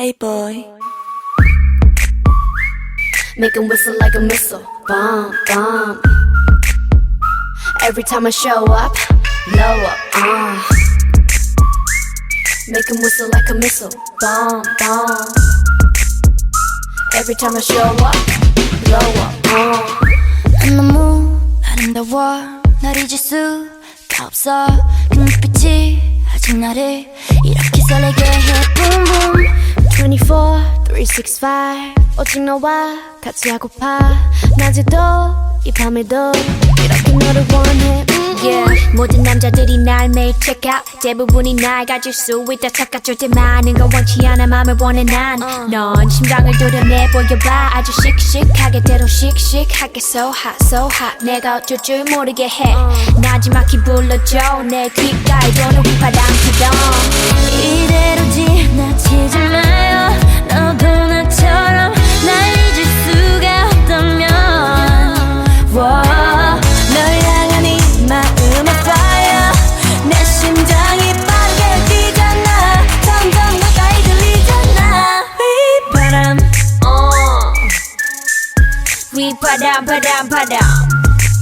Hey boy. Make 'em whistle like a missile. Bomb, bomb. Every time I show up, blow up. Uh. Make 'em whistle like a missile. Bomb, bomb. Every time I show up, blow up. Uh. 너무 아름다워 날 잊을 수가 없어 그 눈빛이 아직 나를 이렇게 설레게 해 Boom boom 24, 365. 오직 너와 같이 하고파. 낮에도 이 밤에도 이렇게 너를 원해. 음, Yeah. 모든 남자들이 날 매일 check out. 대부분이 날 가질 수 있다. 착각 절대 많은 건 원치 않아. 맘을 원해 난넌 심장을 도려내 보여봐. 아주 씩씩하게 대로 씩씩하게 so hot so hot. 내가 어쩔 줄 모르게 해. 나지막히 불러줘. 내 귓가에 도는 휘파람 부동 이대로 휘바람 바람 바람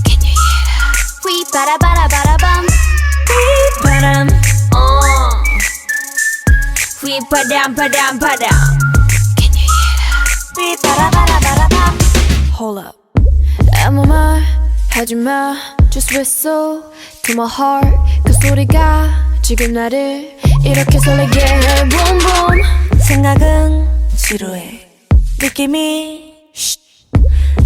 Can you hear that? 휘바라바라바라밤 휘바람 어. 휘바람 바람 바람 Can you hear that? 휘바라바라바라밤 Hold up. 아무 말 하지 마 Just whistle to my heart 그 소리가 지금 나를 이렇게 설레게 해 Boom boom 생각은 지루해. 느낌이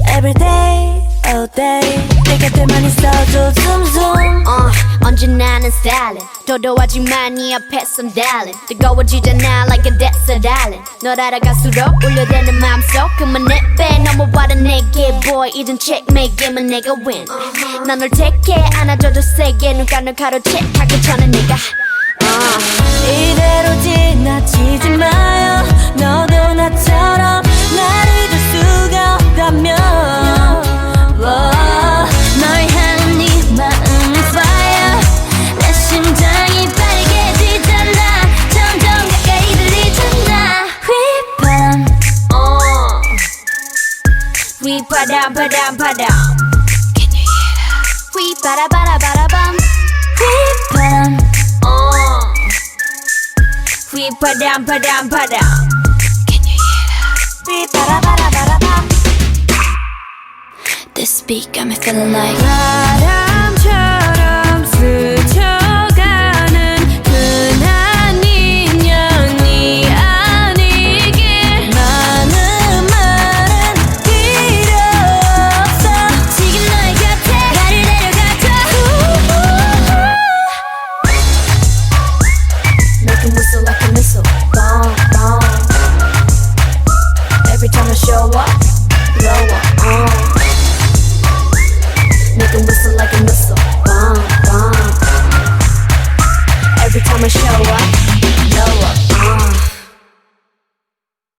Every day, all day. 내 곁에만 있어도 zoom 어, 언제나 는 stylin 도도하지만 네 앞에선 darling 뜨거워지잖아 like a desert island. 널 알아갈수록 울려대는 마음속 그만해빼. 넘어와라 내게 boy 이젠 checkmate 게임은 내가 win. 난널 택해 안아줘도 세게. 눈 감을 가로채 하기 전에 내가 휘바람 바람 바람 Can you hear that? 휘바라바라바라밤 휘바람 어. 휘바람 바람 바람 Can you hear that? 삐빠라바라바라밤. This beat got me feeling like 바람